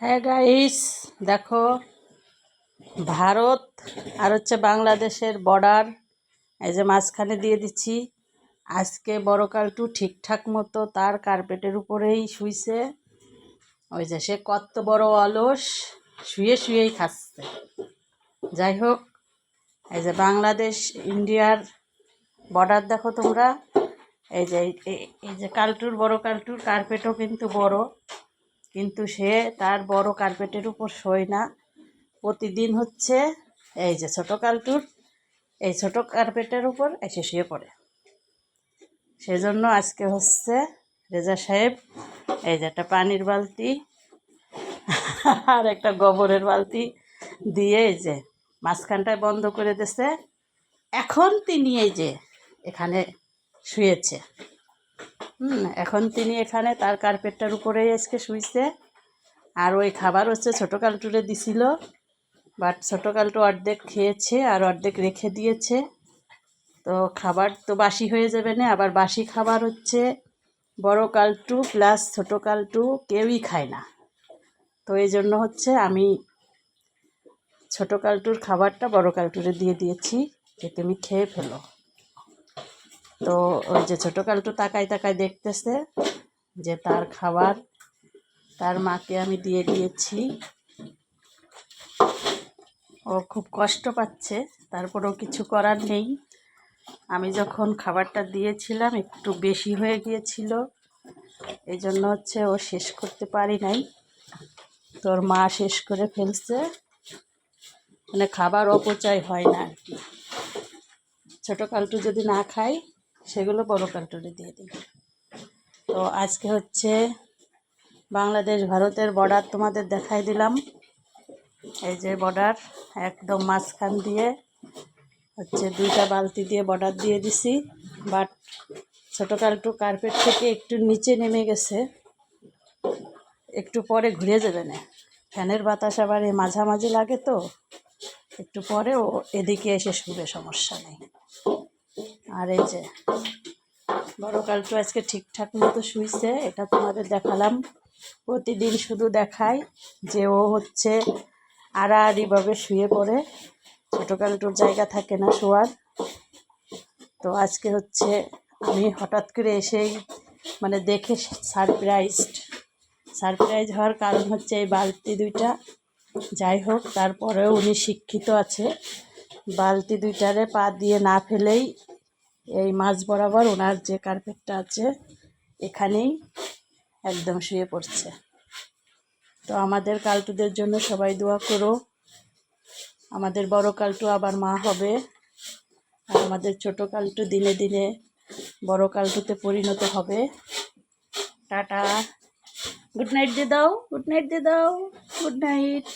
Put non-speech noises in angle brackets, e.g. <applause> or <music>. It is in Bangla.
হ্যাঁ গাইস দেখো, ভারত আর হচ্ছে বাংলাদেশের বর্ডার এই যে মাঝখানে দিয়ে দিচ্ছি। আজকে বড় কালটু ঠিকঠাক মতো তার কার্পেটের উপরেই শুইছে। ওই যে সে কত বড় অলস, শুয়ে শুয়েই খাচ্ছে। যাই হোক, এই যে বাংলাদেশ, ইন্ডিয়ার বর্ডার দেখো তোমরা। এই যে এই যে কালটুর, বড় কালটুর কার্পেটও কিন্তু বড়। কিন্তু সে তার বড় কার্পেটের উপর শোয় না। প্রতিদিন হচ্ছে এই যে ছোট কালটুর এই ছোট কার্পেটের উপর এসে শুয়ে পড়ে। সেজন্য আজকে হচ্ছে রেজা সাহেব এই যে একটা পানির বালতি <laughs> আর একটা গোবরের বালতি দিয়ে এই যে মাঝখানটায় বন্ধ করে দিছে এখন তিনি এই যে এখানে শুয়েছে। হুম, এখন তিনি এখানে তার কার্পেটটার উপরেই আজকে শুইছে। আর ওই খাবার হচ্ছে ছোটো কালটুরে দিছিল বাট ছোটো কালটু অর্ধেক খেয়েছে আর অর্ধেক রেখে দিয়েছে। তো খাবার তো বাসি হয়ে যাবে না, আবার বাসি খাবার হচ্ছে বড় কালটু প্লাস ছোটো কালটু কেউই খায় না। তো এই জন্য হচ্ছে আমি ছোটো কালটুর খাবারটা বড় কালটুরে দিয়ে দিয়েছি, যে তুমি খেয়ে ফেলো। তো ওই যে ছোটো কালটু তাকায় তাকায় দেখতেছে যে তার খাবার তার মাকে আমি দিয়ে দিয়েছি। ও খুব কষ্ট পাচ্ছে, তারপরেও কিছু করার নেই। আমি যখন খাবারটা দিয়েছিলাম একটু বেশি হয়ে গিয়েছিল এই জন্য হচ্ছে ও শেষ করতে পারি নাই। তোর মা শেষ করে ফেলছে মানে খাবার অপচয় হয় না আর কি। ছোটো কালটু যদি না খাই সেগুলো বড় কালটুরে দিয়ে দিই। তো আজকে হচ্ছে বাংলাদেশ ভারতের বর্ডার তোমাদের দেখাই দিলাম। এই যে বর্ডার, একদম মাঝখান দিয়ে হচ্ছে দুইটা বালতি দিয়ে বর্ডার দিয়ে দিছি, বাট ছোটো কালটু কার্পেট থেকে একটু নিচে নেমে গেছে। একটু পরে ঘুরে যাবে না। ফ্যানের বাতাস আবার এই মাঝামাঝি লাগে তো, একটু পরে ও এদিকে এসে শুবে, সমস্যা নেই। আর এই যে, বড় কালটু আজকে ঠিকঠাক মতো শুইছে, এটা তোমাদের দেখালাম। প্রতিদিন শুধু দেখাই যে ও হচ্ছে আড়াআড়িভাবে শুয়ে পড়ে। ছোটো কালটুর জায়গা থাকে না শোয়ার। তো আজকে হচ্ছে আমি হঠাৎ করে এসেই মানে দেখে সারপ্রাইজড। সারপ্রাইজ হওয়ার কারণ হচ্ছে এই বালতি দুইটা। যাই হোক, তারপরেও উনি শিক্ষিত আছে। বালতি দুইটারে পা দিয়ে না ফেলেই এই মাঝ বরাবর ওনার যে কার্পেটটা আছে, এখানেই একদম শুয়ে পড়ছে। তো আমাদের কালটুদের জন্য সবাই দোয়া করো। আমাদের বড় কালটু আবার মা হবে। আর আমাদের ছোট কালটু দিনে দিনে বড় কালটুতে পরিণত হবে। টাটা। গুড নাইট দিয়ে দাও গুড নাইট দিয়ে দাও গুড নাইট